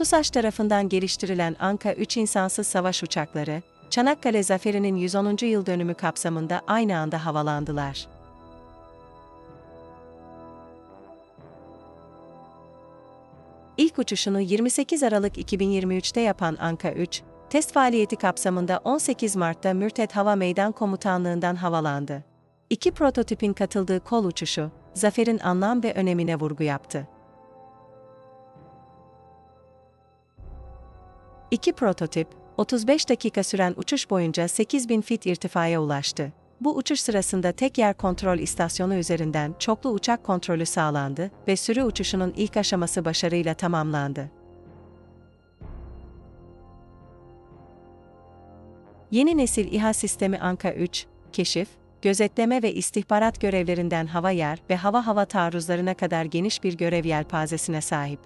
TUSAŞ tarafından geliştirilen Anka 3 insansız savaş uçakları, Çanakkale Zaferi'nin 110. yıl dönümü kapsamında aynı anda havalandılar. İlk uçuşunu 28 Aralık 2023'te yapan Anka 3, test faaliyeti kapsamında 18 Mart'ta Mürtet Hava Meydan Komutanlığı'ndan havalandı. İki prototipin katıldığı kol uçuşu, zaferin anlam ve önemine vurgu yaptı. İki prototip, 35 dakika süren uçuş boyunca 8000 fit irtifaya ulaştı. Bu uçuş sırasında tek yer kontrol istasyonu üzerinden çoklu uçak kontrolü sağlandı ve sürü uçuşunun ilk aşaması başarıyla tamamlandı. Yeni nesil İHA sistemi Anka 3, keşif, gözetleme ve istihbarat görevlerinden hava yer ve hava hava taarruzlarına kadar geniş bir görev yelpazesine sahip.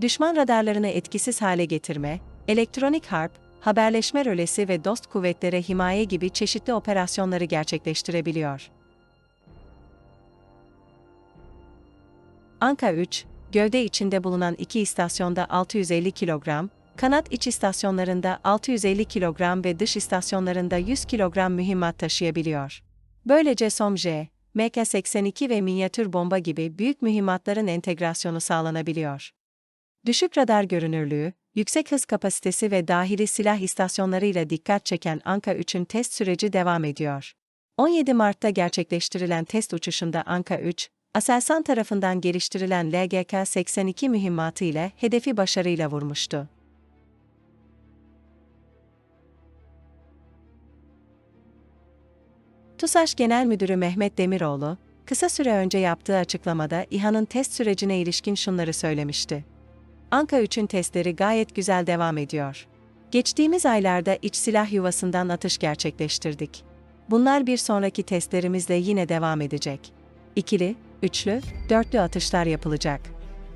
Düşman radarlarını etkisiz hale getirme, elektronik harp, haberleşme rölesi ve dost kuvvetlere himaye gibi çeşitli operasyonları gerçekleştirebiliyor. Anka 3, gövde içinde bulunan iki istasyonda 650 kilogram, kanat iç istasyonlarında 650 kilogram ve dış istasyonlarında 100 kilogram mühimmat taşıyabiliyor. Böylece SOMJ, MK-82 ve minyatür bomba gibi büyük mühimmatların entegrasyonu sağlanabiliyor. Düşük radar görünürlüğü, yüksek hız kapasitesi ve dahili silah istasyonlarıyla dikkat çeken Anka 3'ün test süreci devam ediyor. 17 Mart'ta gerçekleştirilen test uçuşunda Anka 3, Aselsan tarafından geliştirilen LGK-82 mühimmatı ile hedefi başarıyla vurmuştu. TUSAŞ Genel Müdürü Mehmet Demiroğlu, kısa süre önce yaptığı açıklamada İHA'nın test sürecine ilişkin şunları söylemişti. Anka 3'ün testleri gayet güzel devam ediyor. Geçtiğimiz aylarda iç silah yuvasından atış gerçekleştirdik. Bunlar bir sonraki testlerimizle yine devam edecek. İkili, üçlü, dörtlü atışlar yapılacak.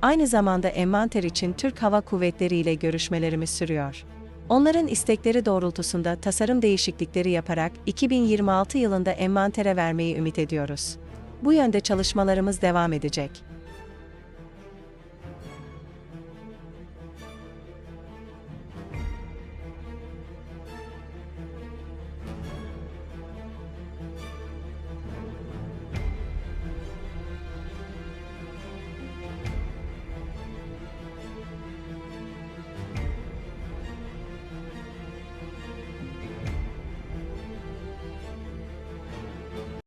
Aynı zamanda envanter için Türk Hava Kuvvetleri ile görüşmelerimiz sürüyor. Onların istekleri doğrultusunda tasarım değişiklikleri yaparak 2026 yılında envantere vermeyi ümit ediyoruz. Bu yönde çalışmalarımız devam edecek.